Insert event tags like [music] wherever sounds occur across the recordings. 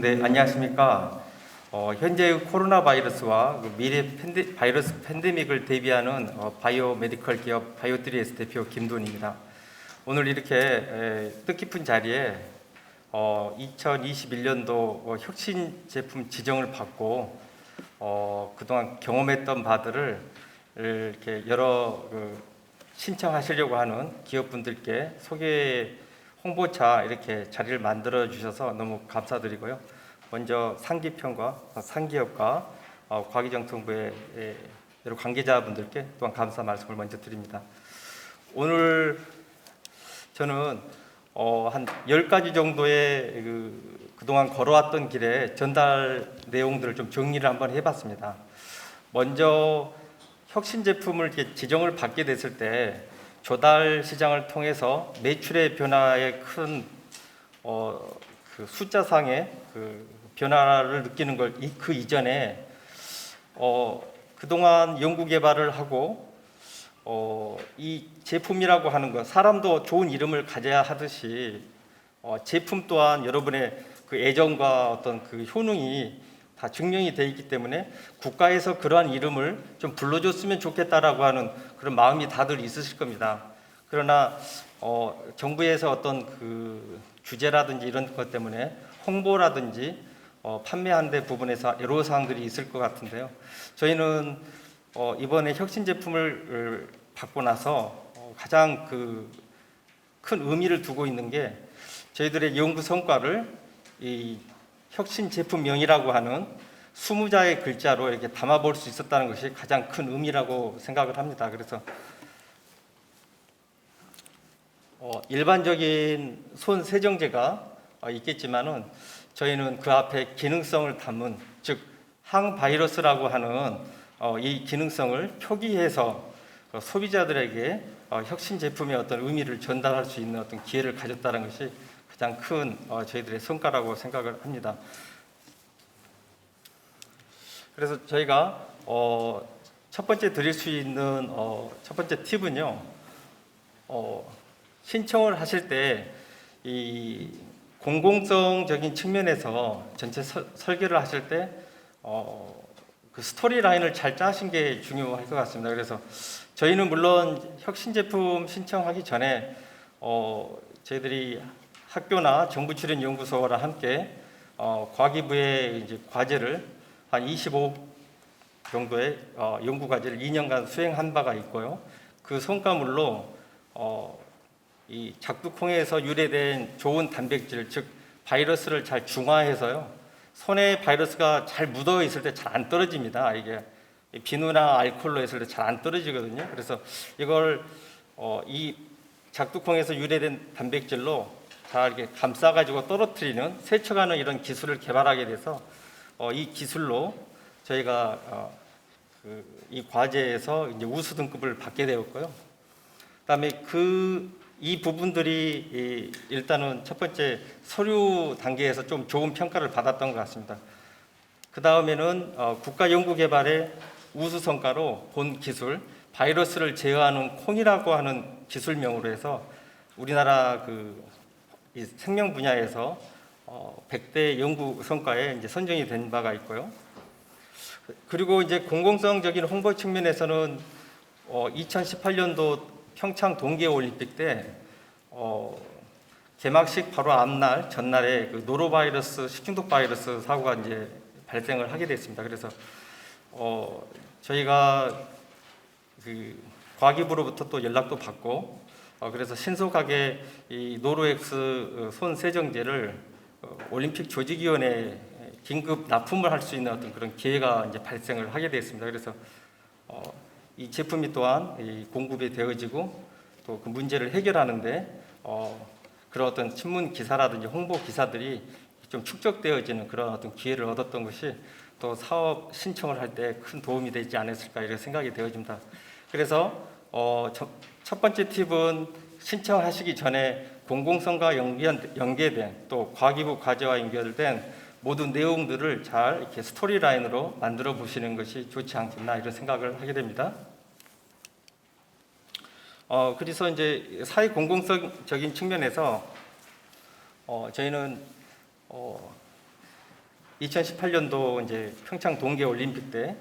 네, 안녕하십니까. 어, 현재의 코로나 바이러스와 그 미래 팬데, 바이러스 팬데믹을 대비하는 어, 바이오 메디컬 기업 바이오트리에스 대표 김돈입니다. 오늘 이렇게 에, 뜻깊은 자리에 어, 2021년도 어, 혁신 제품 지정을 받고 어, 그동안 경험했던 바들을 이렇게 여러 그, 신청하시려고 하는 기업분들께 소개 홍보차 이렇게 자리를 만들어 주셔서 너무 감사드리고요. 먼저 상기평과 상기업과 어, 과기정통부의 예, 여러 관계자분들께 또한 감사 말씀을 먼저 드립니다. 오늘 저는 어, 한 10가지 정도의 그, 그동안 걸어왔던 길에 전달 내용들을 좀 정리를 한번 해봤습니다. 먼저 혁신 제품을 지정을 받게 됐을 때 조달 시장을 통해서 매출의 변화에 큰 어, 그 숫자상의 그 변화를 느끼는 걸 그 이전에 어, 그동안 연구 개발을 하고 어, 이 제품이라고 하는 건 사람도 좋은 이름을 가져야 하듯이 어, 제품 또한 여러분의 그 애정과 어떤 그 효능이 다 증명이 돼 있기 때문에 국가에서 그러한 이름을 좀 불러줬으면 좋겠다라고 하는 그런 마음이 다들 있으실 겁니다. 그러나 어, 정부에서 어떤 그 규제라든지 이런 것 때문에 홍보라든지 어, 판매하는 데 부분에서 여러 사항들이 있을 것 같은데요. 저희는 어, 이번에 혁신 제품을 어, 받고 나서 어, 가장 그 큰 의미를 두고 있는 게 저희들의 연구 성과를 이 혁신 제품명이라고 하는 20자의 글자로 이렇게 담아볼 수 있었다는 것이 가장 큰 의미라고 생각을 합니다. 그래서 어, 일반적인 손 세정제가 어, 있겠지만은 저희는 그 앞에 기능성을 담은 즉 항바이러스라고 하는 어, 이 기능성을 표기해서 어, 소비자들에게 어, 혁신 제품의 어떤 의미를 전달할 수 있는 어떤 기회를 가졌다는 것이 가장 큰 어, 저희들의 성과라고 생각을 합니다. 그래서 저희가 어, 첫 번째 드릴 수 있는 어, 첫 번째 팁은요. 어, 신청을 하실 때 이 공공성적인 측면에서 전체 설, 설계를 하실 때 어, 그 스토리 라인을 잘 짜신 게 중요할 것 같습니다. 그래서 저희는 물론 혁신 제품 신청하기 전에 어, 저희들이 학교나 정부 출연 연구소랑 함께 어, 과기부의 이제 과제를 한 25 정도의 어, 연구 과제를 2년간 수행한 바가 있고요. 그 성과물로 어, 이 작두콩에서 유래된 좋은 단백질, 즉 바이러스를 잘 중화해서요. 손에 바이러스가 잘 묻어 있을 때 잘 안 떨어집니다. 이게 비누나 알코올로 했을 때 잘 안 떨어지거든요. 그래서 이걸 어, 이 작두콩에서 유래된 단백질로 잘 이렇게 감싸가지고 떨어뜨리는 세척하는 이런 기술을 개발하게 돼서 어, 이 기술로 저희가 어, 그, 이 과제에서 이제 우수 등급을 받게 되었고요. 그다음에 그 이 부분들이 이 일단은 첫 번째 서류 단계에서 좀 좋은 평가를 받았던 것 같습니다. 그 다음에는 어, 국가 연구 개발의 우수 성과로 본 기술 바이러스를 제어하는 콩이라고 하는 기술명으로 해서 우리나라 그 이 생명 분야에서 어, 100대 연구 성과에 이제 선정이 된 바가 있고요. 그리고 이제 공공성적인 홍보 측면에서는 어, 2018년도 평창 동계 올림픽 때 어, 개막식 바로 앞날 전날에 그 노로바이러스 식중독 바이러스 사고가 이제 발생을 하게 됐습니다. 그래서 어, 저희가 그 과기부로부터 또 연락도 받고 어, 그래서 신속하게 이 노로엑스 손 세정제를 어, 올림픽 조직위원회에 긴급 납품을 할 수 있는 어떤 그런 기회가 이제 발생을 하게 됐습니다. 그래서 어, 이 제품이 또한 이 공급이 되어지고 또 그 문제를 해결하는데 어, 그런 어떤 신문 기사라든지 홍보 기사들이 좀 축적되어지는 그런 어떤 기회를 얻었던 것이 또 사업 신청을 할 때 큰 도움이 되지 않았을까 이런 생각이 되어집니다. 그래서 어, 저- 첫 번째 팁은 신청하시기 전에 공공성과 연계, 연계된 또 과기부 과제와 연결된 모든 내용들을 잘 이렇게 스토리 라인으로 만들어 보시는 것이 좋지 않겠나 이런 생각을 하게 됩니다. 어, 그래서 이제 사회 공공성적인 측면에서 어, 저희는 어, 2018년도 이제 평창 동계 올림픽 때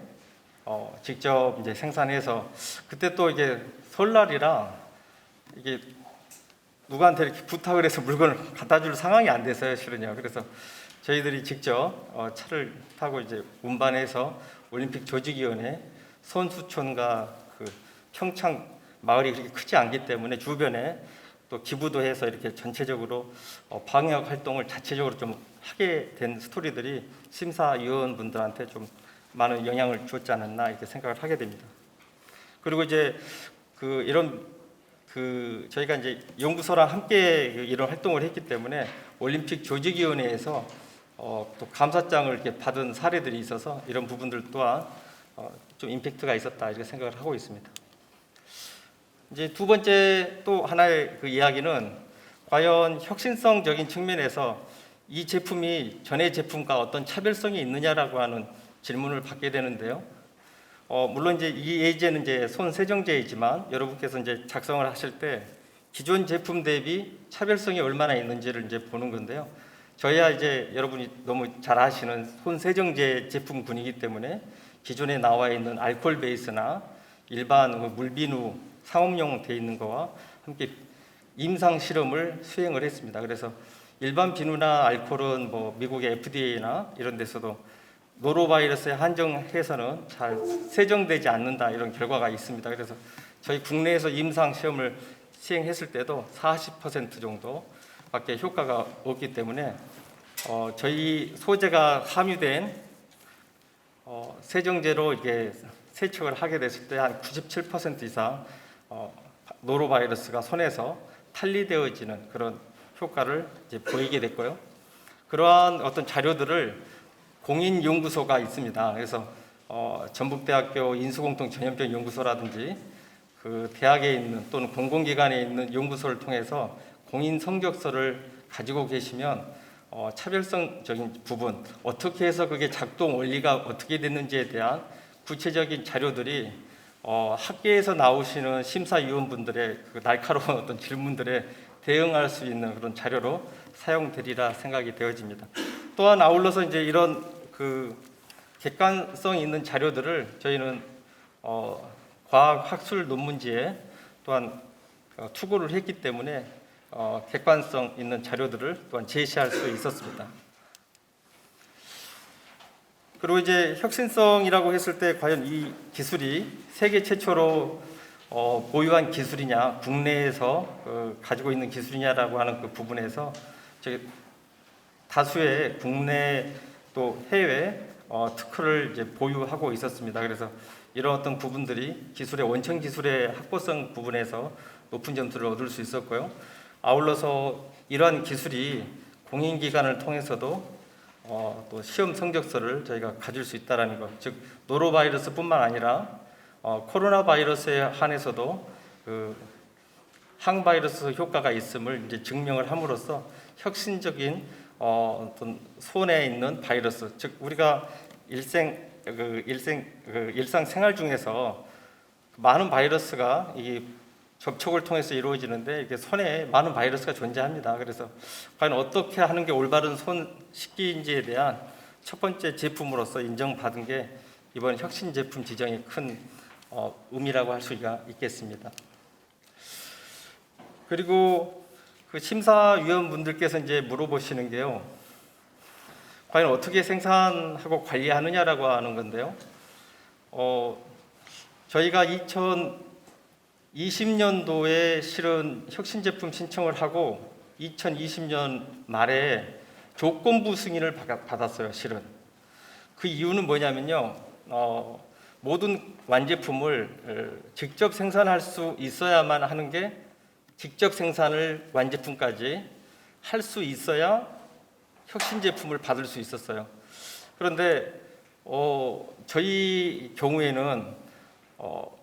어, 직접 이제 생산해서 그때 또 이게 설날이라 이게 누구한테 이렇게 부탁을 해서 물건을 갖다 줄 상황이 안 돼서요, 실은요. 그래서 저희들이 직접 어, 차를 타고 이제 운반해서 올림픽 조직위원회 선수촌과 그 평창 마을이 그렇게 크지 않기 때문에 주변에 또 기부도 해서 이렇게 전체적으로 어, 방역 활동을 자체적으로 좀 하게 된 스토리들이 심사위원분들한테 좀 많은 영향을 주었지 않았나 이렇게 생각을 하게 됩니다. 그리고 이제 그 이런 그 저희가 이제 연구소랑 함께 그 이런 활동을 했기 때문에 올림픽 조직위원회에서 어, 또 감사장을 이렇게 받은 사례들이 있어서 이런 부분들 또한 어, 좀 임팩트가 있었다 이렇게 생각을 하고 있습니다. 이제 두 번째 또 하나의 그 이야기는 과연 혁신성적인 측면에서 이 제품이 전의 제품과 어떤 차별성이 있느냐라고 하는 질문을 받게 되는데요. 어, 물론 이제 이 예제는 이제 손 세정제이지만 여러분께서 이제 작성을 하실 때 기존 제품 대비 차별성이 얼마나 있는지를 이제 보는 건데요. 저희야 이제 여러분이 너무 잘 아시는 손 세정제 제품군이기 때문에 기존에 나와 있는 알코올 베이스나 일반 그 물비누 상업용 돼 있는 거와 함께 임상 실험을 수행을 했습니다. 그래서 일반 비누나 알코올은 뭐 미국의 FDA나 이런 데서도 노로바이러스에 한정해서는 잘 세정되지 않는다 이런 결과가 있습니다. 그래서 저희 국내에서 임상 시험을 시행했을 때도 40% 정도밖에 효과가 없기 때문에 어, 저희 소재가 함유된 어, 세정제로 이게 세척을 하게 됐을 때 한 97% 이상 어, 노로바이러스가 손에서 탈리되어지는 그런 효과를 이제 보이게 됐고요. 그러한 어떤 자료들을 공인 연구소가 있습니다. 그래서 어, 전북대학교 인수공통 전염병 연구소라든지 그 대학에 있는 또는 공공기관에 있는 연구소를 통해서 공인 성적서를 가지고 계시면 어, 차별성적인 부분 어떻게 해서 그게 작동 원리가 어떻게 됐는지에 대한 구체적인 자료들이 어, 학계에서 나오시는 심사위원분들의 그 날카로운 [laughs] 어떤 질문들에 대응할 수 있는 그런 자료로 사용되리라 생각이 되어집니다. 또한 아울러서 이제 이런 그 객관성 있는 자료들을 저희는 어, 과학 학술 논문지에 또한 어, 투고를 했기 때문에 어, 객관성 있는 자료들을 또한 제시할 수 있었습니다. 그리고 이제 혁신성이라고 했을 때 과연 이 기술이 세계 최초로 어, 보유한 기술이냐, 국내에서 어, 가지고 있는 기술이냐라고 하는 그 부분에서 다수의 국내 또 해외 어, 특허를 이제 보유하고 있었습니다. 그래서 이런 어떤 부분들이 기술의 원천 기술의 확보성 부분에서 높은 점수를 얻을 수 있었고요. 아울러서 이러한 기술이 공인기관을 통해서도 어, 또 시험 성적서를 저희가 가질 수 있다라는 것, 즉 노로바이러스뿐만 아니라 어, 코로나 바이러스에 한해서도 그 항바이러스 효과가 있음을 이제 증명을 함으로써 혁신적인 어, 어떤 손에 있는 바이러스, 즉 우리가 일생 그 일생 그 일상 생활 중에서 많은 바이러스가 이 접촉을 통해서 이루어지는데 이게 손에 많은 바이러스가 존재합니다. 그래서 과연 어떻게 하는 게 올바른 손 씻기인지에 대한 첫 번째 제품으로서 인정받은 게 이번 혁신 제품 지정의 큰 어, 의미라고 할 수가 있겠습니다. 그리고 그 심사위원분들께서 이제 물어보시는 게요. 과연 어떻게 생산하고 관리하느냐라고 하는 건데요. 어, 저희가 2020년도에 실은 혁신 제품 신청을 하고 2020년 말에 조건부 승인을 받- 받았어요. 실은 그 이유는 뭐냐면요. 어, 모든 완제품을 어, 직접 생산할 수 있어야만 하는 게 직접 생산을 완제품까지 할 수 있어야 혁신 제품을 받을 수 있었어요. 그런데 어, 저희 경우에는 어,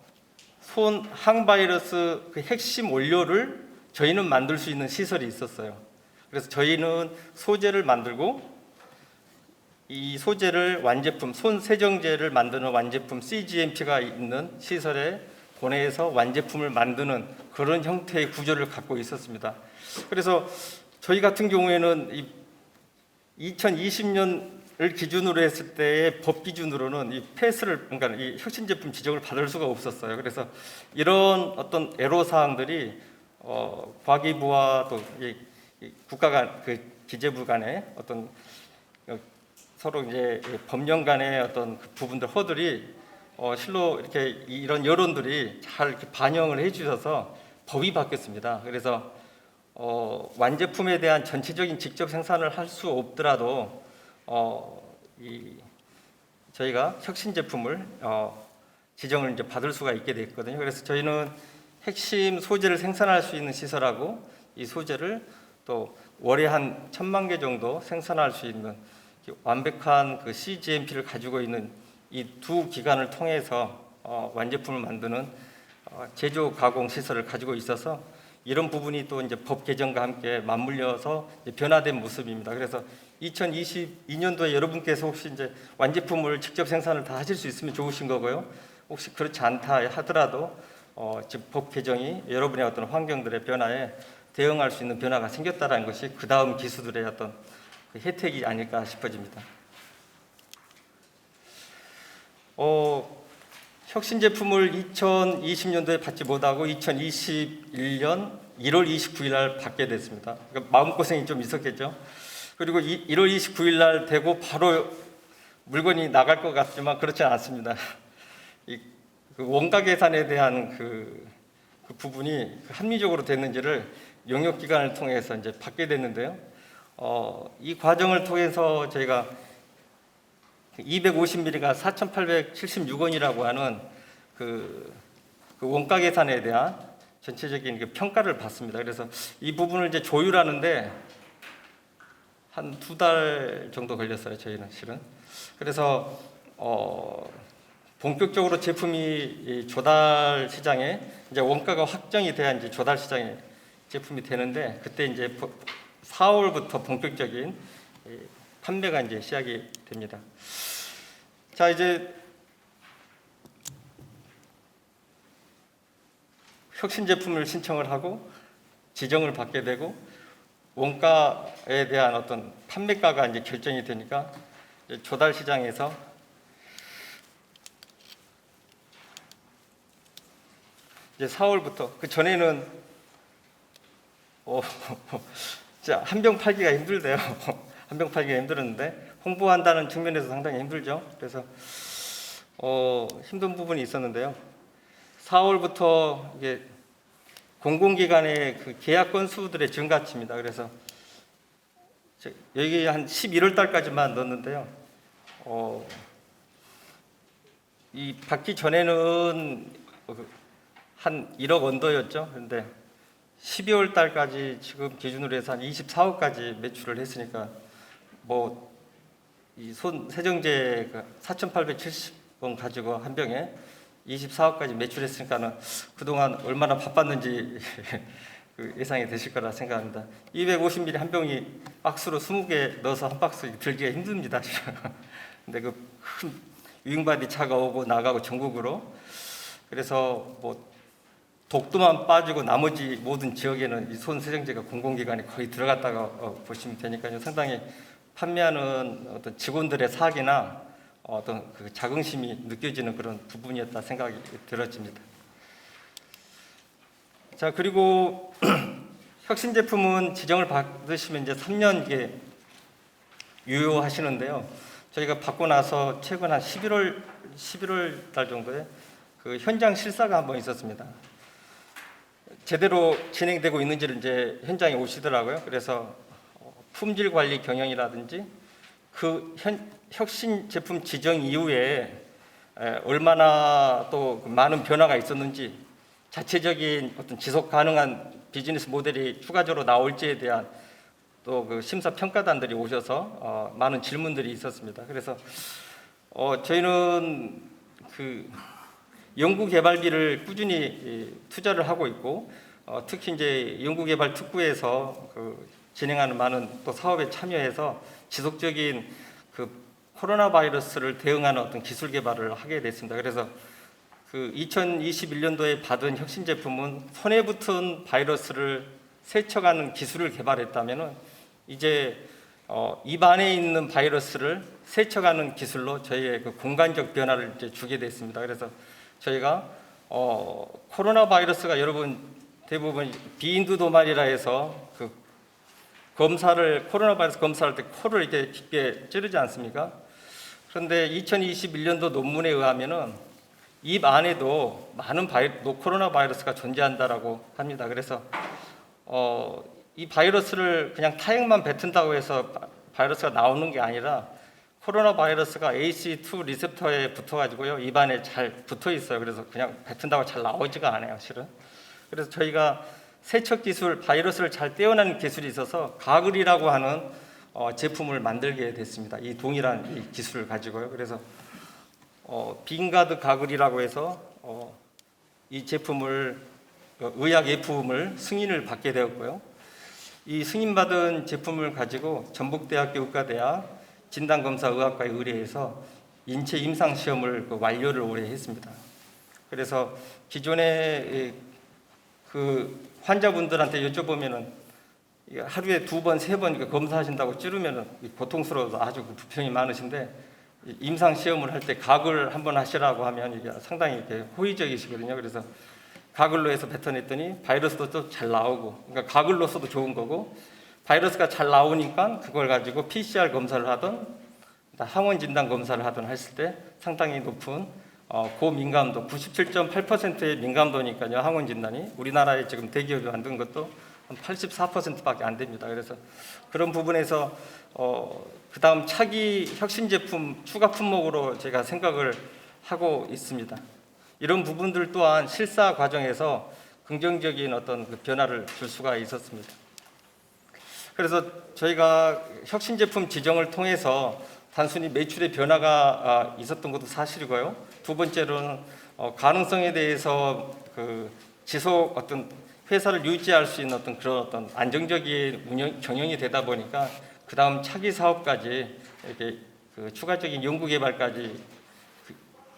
손 항바이러스 그 핵심 원료를 저희는 만들 수 있는 시설이 있었어요. 그래서 저희는 소재를 만들고 이 소재를 완제품 손 세정제를 만드는 완제품 CGMP가 있는 시설에 보내서 완제품을 만드는 그런 형태의 구조를 갖고 있었습니다. 그래서 저희 같은 경우에는 이 2020년 기준으로 했을 때의 법 기준으로는 이 패스를 그러니까 이 혁신 제품 지정을 받을 수가 없었어요. 그래서 이런 어떤 애로 사항들이 어, 과기부와 또 이 이 국가 간그 기재부 간의 어떤 어, 서로 이제 이 법령 간의 어떤 그 부분들 허들이 어, 실로 이렇게 이- 이런 여론들이 잘 이렇게 반영을 해주셔서 법이 바뀌었습니다. 그래서 어, 완제품에 대한 전체적인 직접 생산을 할 수 없더라도 어, 이 저희가 혁신 제품을 어, 지정을 이제 받을 수가 있게 됐거든요. 그래서 저희는 핵심 소재를 생산할 수 있는 시설하고 이 소재를 또 월에 한 천만 개 정도 생산할 수 있는 완벽한 그 CGMP를 가지고 있는 이 두 기관을 통해서 어, 완제품을 만드는 어, 제조 가공 시설을 가지고 있어서 이런 부분이 또 이제 법 개정과 함께 맞물려서 변화된 모습입니다. 그래서 2022년도에 여러분께서 혹시 이제 완제품을 직접 생산을 다 하실 수 있으면 좋으신 거고요. 혹시 그렇지 않다 하더라도 어, 지금 법 개정이 여러분의 어떤 환경들의 변화에 대응할 수 있는 변화가 생겼다라는 것이 그 다음 기수들의 어떤 그 혜택이 아닐까 싶어집니다. 어, 혁신 제품을 2020년도에 받지 못하고 2021년 1월 29일 날 받게 됐습니다. 그러니까 마음고생이 좀 있었겠죠. 그리고 이, 1월 29일 날 되고 바로 물건이 나갈 것 같지만 그렇지 않습니다. 이, 그 원가 계산에 대한 그, 그 부분이 합리적으로 됐는지를 용역 기관을 통해서 이제 받게 됐는데요. 어, 이 과정을 통해서 저희가 250ml가 4,876원이라고 하는 그, 그 원가 계산에 대한 전체적인 그 평가를 받습니다. 그래서 이 부분을 이제 조율하는데 한 두 달 정도 걸렸어요. 저희는 실은. 그래서 어, 본격적으로 제품이 이 조달 시장에 이제 원가가 확정이 돼야 이제 조달 시장에 제품이 되는데 그때 이제 4월부터 본격적인 이 판매가 이제 시작이 됩니다. 자 이제 혁신 제품을 신청을 하고 지정을 받게 되고 원가에 대한 어떤 판매가가 이제 결정이 되니까 이제 조달 시장에서 이제 4월부터 그 전에는 어, [laughs] 진짜 한 병 팔기가 힘들대요. 한병 팔기가 힘들었는데 홍보한다는 측면에서 상당히 힘들죠. 그래서 어, 힘든 부분이 있었는데요. 4월부터 이게 공공기관의 그 계약 건수들의 증가치입니다. 그래서 저- 여기 한 11월 달까지만 넣었는데요. 어, 이 받기 전에는 그한 1억 원도였죠. 그런데 12월 달까지 지금 기준으로 해서 한 24억까지 매출을 했으니까 뭐 이 손 세정제 4,870원 가지고 한 병에 24억까지 매출했으니까는 그동안 얼마나 바빴는지 [laughs] 그 예상이 되실 거라 생각합니다. 250ml 한 병이 박스로 20개 넣어서 한 박스 들기가 힘듭니다. [laughs] 근데 그큰 유잉바디 차가 오고 나가고 전국으로 그래서 뭐 독도만 빠지고 나머지 모든 지역에는 이 손 세정제가 공공기관에 거의 들어갔다가 어, 보시면 되니까요. 상당히 판매하는 어떤 직원들의 사기나 어떤 그 자긍심이 느껴지는 그런 부분이었다 생각이 들어집니다. 자 그리고 [clears throat] 혁신 제품은 지정을 받으시면 이제 3년 이게 유효하시는데요. 저희가 받고 나서 최근 한 11월 11월 달 정도에 그 현장 실사가 한 번 있었습니다. 제대로 진행되고 있는지를 이제 현장에 오시더라고요. 그래서 어, 품질 관리 경영이라든지 그 현, 혁신 제품 지정 이후에 에, 얼마나 또그 많은 변화가 있었는지 자체적인 어떤 지속 가능한 비즈니스 모델이 추가적으로 나올지에 대한 또 그 심사 평가단들이 오셔서 어, 많은 질문들이 있었습니다. 그래서 어, 저희는 그 연구 개발비를 꾸준히 이, 투자를 하고 있고 어, 특히 이제 연구 개발 특구에서 그 진행하는 많은 또 사업에 참여해서 지속적인 그 코로나 바이러스를 대응하는 어떤 기술 개발을 하게 됐습니다. 그래서 그 2021년도에 받은 혁신 제품은 손에 붙은 바이러스를 세척하는 기술을 개발했다면은 이제 어, 입 안에 있는 바이러스를 세척하는 기술로 저희의 그 공간적 변화를 이제 주게 됐습니다. 그래서 저희가 어, 코로나 바이러스가 여러분 대부분 비인두 도말이라 해서 그 검사를 코로나 바이러스 검사할 때 코를 이렇게 깊게 찌르지 않습니까? 그런데 2021년도 논문에 의하면은 입 안에도 많은 바이, 노 코로나 바이러스가 존재한다라고 합니다. 그래서 어, 이 바이러스를 그냥 타액만 뱉은다고 해서 바- 바이러스가 나오는 게 아니라 코로나 바이러스가 ACE2 리셉터에 붙어가지고요 입안에 잘 붙어 있어요. 그래서 그냥 뱉은다고 잘 나오지가 않아요, 실은. 그래서 저희가 세척 기술, 바이러스를 잘 떼어내는 기술이 있어서 가글이라고 하는 어, 제품을 만들게 됐습니다. 이 동일한 이 기술을 가지고요. 그래서 어, 빈가드 가글이라고 해서 어, 이 제품을 어, 의약 예품을 승인을 받게 되었고요. 이 승인받은 제품을 가지고 전북대학교 의과대학 진단검사의학과에 의뢰해서 인체 임상 시험을 그 완료를 올해 했습니다. 그래서 기존에 이그 환자분들한테 여쭤보면은 하루에 두 번, 세 번 검사하신다고 찌르면은 이 고통스러워서 아주 그 불평이 많으신데 이 임상 시험을 할 때 각을 한번 하시라고 하면 이게 상당히 이렇게 호의적이시거든요. 그래서 가글로 해서 뱉어냈더니 바이러스도 또잘 나오고 그러니까 가글로서도 좋은 거고 바이러스가 잘 나오니까 그걸 가지고 PCR 검사를 하던 항원 진단 검사를 하던 했을 때 상당히 높은 어, 고민감도 97.8%의 민감도니까요 항원 진단이 우리나라에 지금 대기업이 만든 것도 한 84%밖에 안 됩니다. 그래서 그런 부분에서 어, 그다음 차기 혁신 제품 추가 품목으로 제가 생각을 하고 있습니다. 이런 부분들 또한 실사 과정에서 긍정적인 어떤 그 변화를 줄 수가 있었습니다. 그래서 저희가 혁신 제품 지정을 통해서 단순히 매출의 변화가 아, 있었던 것도 사실이고요. 두 번째로는 어, 가능성에 대해서 그 지속 어떤 회사를 유지할 수 있는 어떤 그런 어떤 안정적인 운영 경영이 되다 보니까 그 다음 차기 사업까지 이렇게 그 추가적인 연구 개발까지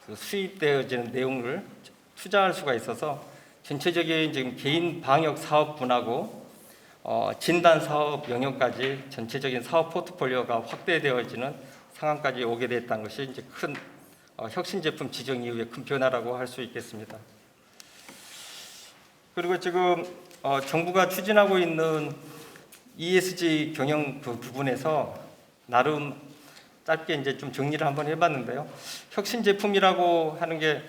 그 수입되어지는 내용을 투자할 수가 있어서 전체적인 지금 개인 방역 사업 분하고 어, 진단 사업 영역까지 전체적인 사업 포트폴리오가 확대되어지는 상황까지 오게 됐다는 것이 이제 큰 어, 혁신 제품 지정 이후의 큰 변화라고 할 수 있겠습니다. 그리고 지금 어, 정부가 추진하고 있는 ESG 경영 그 부분에서 나름 짧게 이제 좀 정리를 한번 해봤는데요. 혁신 제품이라고 하는 게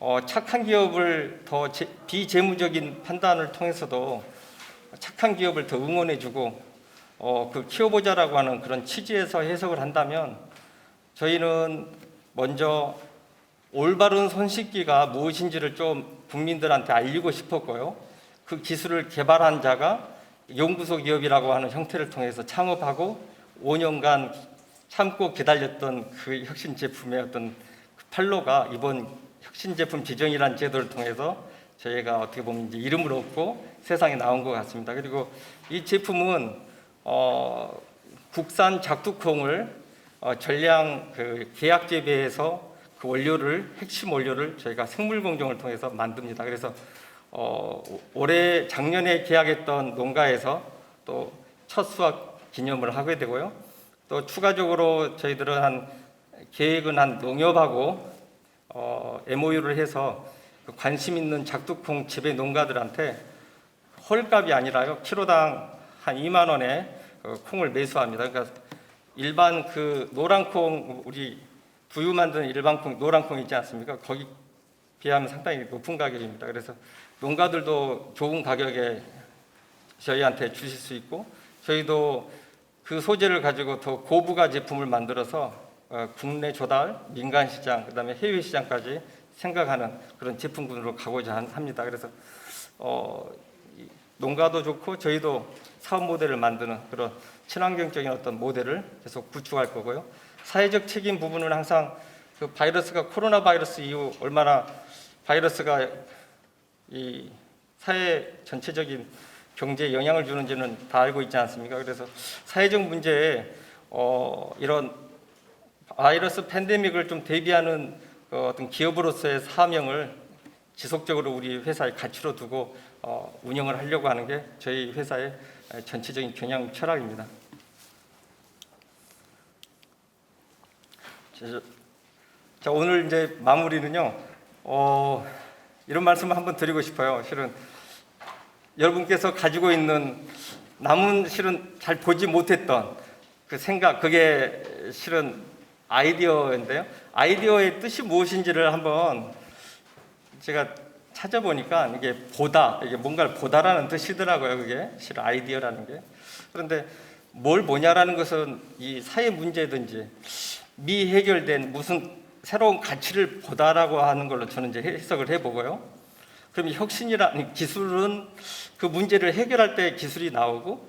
어, 착한 기업을 더 제, 비재무적인 판단을 통해서도 착한 기업을 더 응원해주고 어, 그 키워보자라고 하는 그런 취지에서 해석을 한다면 저희는 먼저 올바른 손 씻기가 무엇인지를 좀 국민들한테 알리고 싶었고요. 그 기술을 개발한 자가 연구소 기업이라고 하는 형태를 통해서 창업하고 5년간 참고 기다렸던 그 혁신 제품의 어떤 그 판로가 이번 혁신 제품 지정이라는 제도를 통해서 저희가 어떻게 보면 이제 이름을 얻고 세상에 나온 것 같습니다. 그리고 이 제품은 어, 국산 작두콩을 어, 전량 그 계약 재배해서 그 원료를 핵심 원료를 저희가 생물 공정을 통해서 만듭니다. 그래서 어, 올해 작년에 계약했던 농가에서 또 첫 수확 기념을 하게 되고요. 또 추가적으로 저희들은 한 계획은 한 농협하고 어, MOU를 해서 그 관심 있는 작두콩 재배 농가들한테 헐값이 아니라요 키로당 한 2만 원에 그 콩을 매수합니다. 그러니까 일반 그 노란 콩 우리 두유 만드는 일반 콩 노란 콩 있지 않습니까? 거기 비하면 상당히 높은 가격입니다. 그래서 농가들도 좋은 가격에 저희한테 주실 수 있고 저희도 그 소재를 가지고 더 고부가 제품을 만들어서 어, 국내 조달, 민간 시장, 그다음에 해외 시장까지 생각하는 그런 제품군으로 가고자 한- 합니다. 그래서 어, 이 농가도 좋고 저희도 사업 모델을 만드는 그런 친환경적인 어떤 모델을 계속 구축할 거고요. 사회적 책임 부분은 항상 그 바이러스가 코로나 바이러스 이후 얼마나 바이러스가 이 사회 전체적인 경제에 영향을 주는지는 다 알고 있지 않습니까? 그래서 사회적 문제에 어, 이런 바이러스 팬데믹을 좀 대비하는 어, 어떤 기업으로서의 사명을 지속적으로 우리 회사의 가치로 두고 어, 운영을 하려고 하는 게 저희 회사의 전체적인 경영 철학입니다. 저- 자 오늘 이제 마무리는요. 어, 이런 말씀을 한번 드리고 싶어요. 실은 여러분께서 가지고 있는 남은 실은 잘 보지 못했던 그 생각 그게 실은 아이디어인데요. 아이디어의 뜻이 무엇인지를 한번 제가 찾아보니까 이게 보다 이게 뭔가를 보다라는 뜻이더라고요. 그게 실은 아이디어라는 게 그런데 뭘 뭐냐라는 것은 이 사회 문제든지 미해결된 무슨 새로운 가치를 보다라고 하는 걸로 저는 이제 해석을 해보고요. 그럼 혁신이라는 기술은 그 문제를 해결할 때 기술이 나오고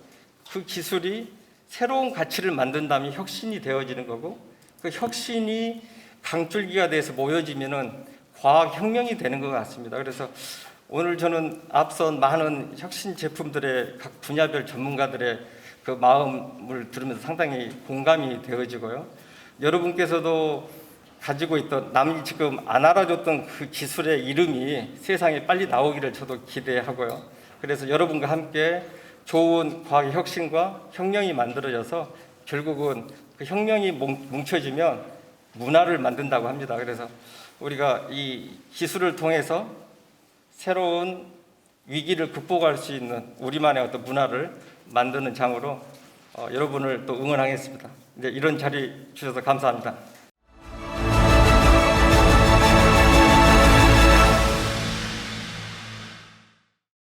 그 기술이 새로운 가치를 만든다면 혁신이 되어지는 거고 그 혁신이 강줄기가 돼서 모여지면은 과학 혁명이 되는 것 같습니다. 그래서 오늘 저는 앞선 많은 혁신 제품들의 각 분야별 전문가들의 그 마음을 들으면서 상당히 공감이 되어지고요. 여러분께서도 가지고 있던 남이 지금 안 알아줬던 그 기술의 이름이 세상에 빨리 나오기를 저도 기대하고요. 그래서 여러분과 함께 좋은 과학 혁신과 혁명이 만들어져서 결국은 그 혁명이 뭉- 뭉쳐지면 문화를 만든다고 합니다. 그래서 우리가 이 기술을 통해서 새로운 위기를 극복할 수 있는 우리만의 어떤 문화를 만드는 장으로 어, 여러분을 또 응원하겠습니다. 이제 이런 자리 주셔서 감사합니다.